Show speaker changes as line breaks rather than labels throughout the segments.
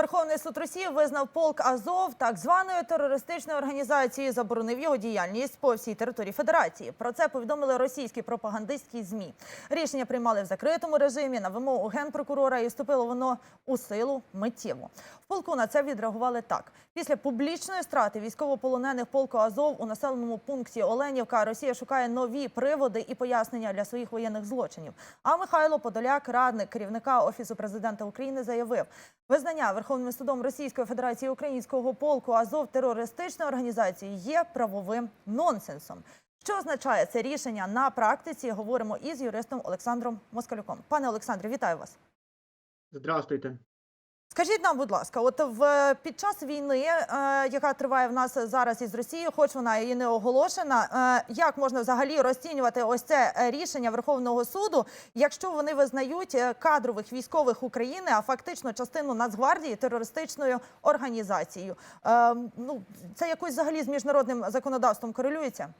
Верховний суд Росії визнав полк Азов так званою терористичною організацією, заборонив його діяльність по всій території Федерації. Про це повідомили російські пропагандистські змі. Рішення приймали в закритому режимі на вимогу генпрокурора, і вступило воно у силу миттєво. В полку на це відреагували так: після публічної страти військовополонених полку Азов у населеному пункті Оленівка Росія шукає нові приводи і пояснення для своїх воєнних злочинів. А Михайло Подоляк, радник керівника офісу президента України, заявив, визнання Верховним судом Російської Федерації українського полку Азов терористичної організації є правовим нонсенсом. Що означає це рішення на практиці? Говоримо із юристом Олександром Москалюком. Пане Олександре, вітаю вас.
Здравствуйте.
Скажіть нам, будь ласка, от в під час війни, е, яка триває в нас зараз із Росією, хоч вона і не оголошена, е, як можна взагалі розцінювати ось це рішення Верховного суду, якщо вони визнають е, кадрових військових України, а фактично частину Нацгвардії терористичною організацією? Е, ну це якось взагалі з міжнародним законодавством корелюється?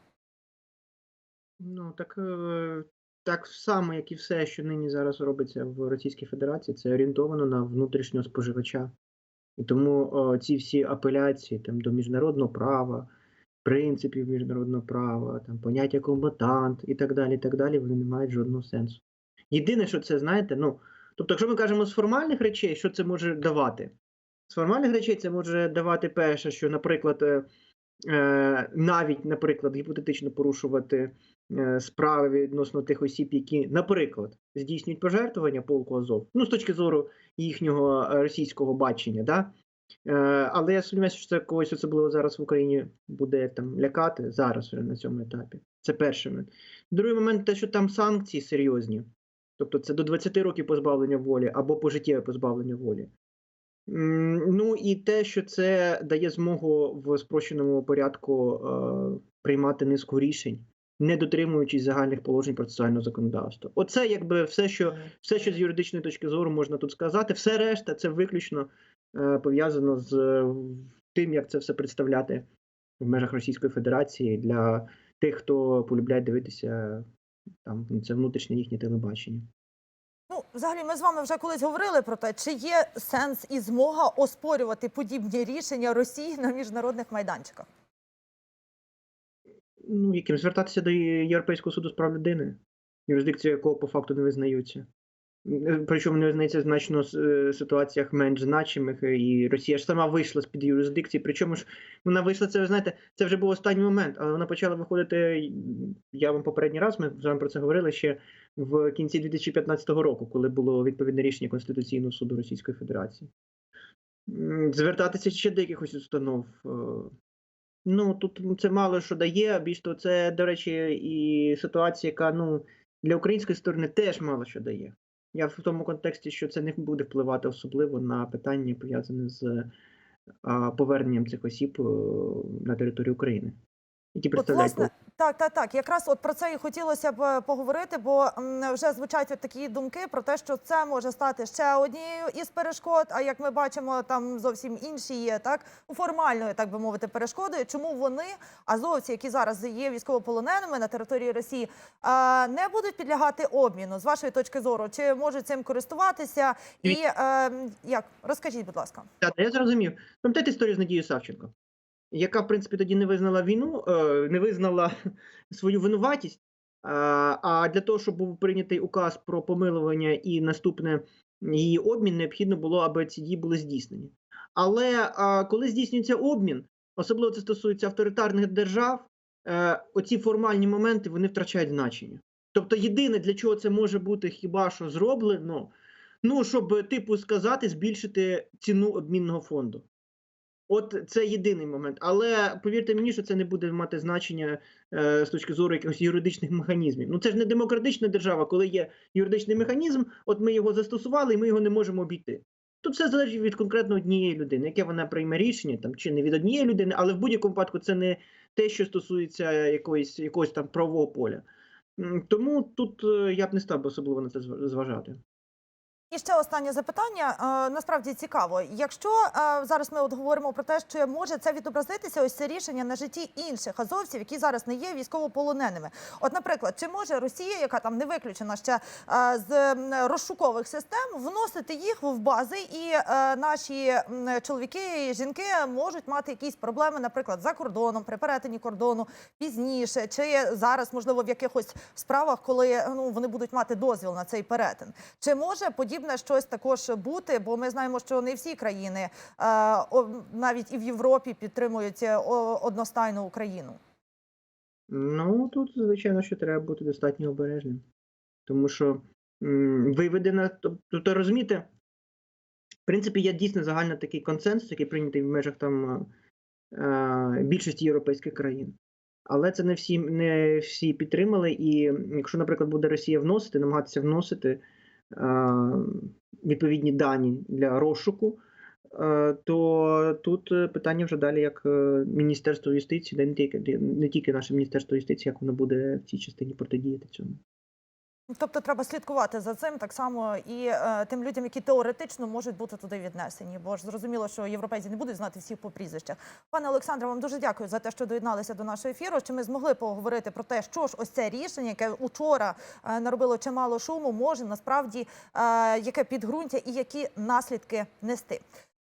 Ну так, е, так само, як і все, що нині зараз робиться в Російській Федерації, це орієнтовано на внутрішнього споживача. І тому о, ці всі апеляції там, до міжнародного права, принципів міжнародного права, там, поняття комбатант і так далі, і так далі, вони не мають жодного сенсу. Єдине, що це, знаєте, ну, тобто, якщо ми кажемо з формальних речей, що це може давати? З формальних речей це може давати перше, що, наприклад, е, е, навіть, наприклад, гіпотетично порушувати справи відносно тих осіб, які, наприклад, здійснюють пожертвування полку Азов, ну, з точки зору їхнього е, російського бачення, да? Е, але я сумніваюся, що це когось особливо зараз в Україні буде там лякати зараз вже на цьому етапі. Це перший момент. Другий момент те, що там санкції серйозні, тобто це до 20 років позбавлення волі або пожиттєве позбавлення волі. Ну і те, що це дає змогу в спрощеному порядку е, приймати низку рішень, не дотримуючись загальних положень процесуального законодавства. Оце якби все, що все, що з юридичної точки зору можна тут сказати, все решта це виключно е, пов'язано з е, тим, як це все представляти в межах Російської Федерації для тих, хто полюбляє дивитися там це внутрішнє їхнє телебачення.
Ну, взагалі, ми з вами вже колись говорили про те, чи є сенс і змога оспорювати подібні рішення Росії на міжнародних майданчиках.
Ну, яким звертатися до Європейського суду з прав людини, юрисдикція якого по факту не визнаються. Е, Причому не визнається значно е, ситуаціях менш значимих, е, і Росія ж сама вийшла з під юрисдикції. Причому ж вона вийшла, це ви знаєте, це вже був останній момент, але вона почала виходити. Я вам попередній раз ми з вами про це говорили ще в кінці 2015 року, коли було відповідне рішення Конституційного суду Російської Федерації. Звертатися ще до якихось установ. Ну, тут це мало що дає. Більш того, це, до речі, і ситуація, яка ну, для української сторони теж мало що дає. Я в тому контексті, що це не буде впливати особливо на питання, пов'язане з поверненням цих осіб е, на територію України, які
От,
представляють
власне, так, так, так. Якраз от про це і хотілося б е, поговорити, бо м, вже звучать от такі думки про те, що це може стати ще однією із перешкод. А як ми бачимо, там зовсім інші є так формальною, так би мовити, перешкодою. Чому вони, азовці, які зараз є військовополоненими на території Росії, а, не будуть підлягати обміну з вашої точки зору? Чи можуть цим користуватися? І е, як розкажіть, будь ласка.
Так, я зрозумів. Пам'ятаєте історію з Надією Савченко, яка, в принципі, тоді не визнала війну, е, не визнала свою винуватість. А, для того, щоб був прийнятий указ про помилування і наступне її обмін, необхідно було, аби ці дії були здійснені. Але коли здійснюється обмін, особливо це стосується авторитарних держав, е, оці формальні моменти вони втрачають значення. Тобто, єдине, для чого це може бути хіба що зроблено, ну щоб типу сказати, збільшити ціну обмінного фонду. От це єдиний момент. Але повірте мені, що це не буде мати значення е, з точки зору якихось юридичних механізмів. Ну це ж не демократична держава, коли є юридичний механізм, от ми його застосували і ми його не можемо обійти. Тут все залежить від конкретно однієї людини, яке вона прийме рішення, там чи не від однієї людини, але в будь-якому випадку це не те, що стосується якоїсь якогось там правового поля. Тому тут е, я б не став би особливо на це зважати.
І ще останнє запитання. Е, Насправді цікаво. Якщо е, зараз ми от говоримо про те, що може це відобразитися, ось це рішення на житті інших азовців, які зараз не є військовополоненими. От, наприклад, чи може Росія, яка там не виключена ще е, з розшукових систем, вносити їх в бази, і наші чоловіки і жінки можуть мати якісь проблеми, наприклад, за кордоном, при перетині кордону пізніше, чи зараз, можливо, в якихось справах, коли ну вони будуть мати дозвіл на цей перетин. Чи може подібне щось також бути? Бо ми знаємо, що не всі країни, е, навіть і в Європі, підтримують е, о- одностайно Україну.
Ну, тут, звичайно, що треба бути достатньо обережним. Тому що м, виведена, тобто, розумієте, в принципі, є дійсно загально такий консенсус, який прийнятий в межах там е, більшості європейських країн. Але це не всі, не всі підтримали. І якщо, наприклад, буде Росія вносити, намагатися вносити відповідні дані для розшуку, е, то тут е, питання вже далі як е, Міністерство юстиції, не тільки не тільки наше Міністерство юстиції, як воно буде в цій частині протидіяти цьому.
Тобто треба слідкувати за цим так само і е, тим людям, які теоретично можуть бути туди віднесені. Бо ж зрозуміло, що європейці не будуть знати всіх по прізвищах. Пане Олександре, вам дуже дякую за те, що доєдналися до нашого ефіру. Чи ми змогли поговорити про те, що ж ось це рішення, яке учора е, наробило чимало шуму, може насправді е, яке підґрунтя і які наслідки нести.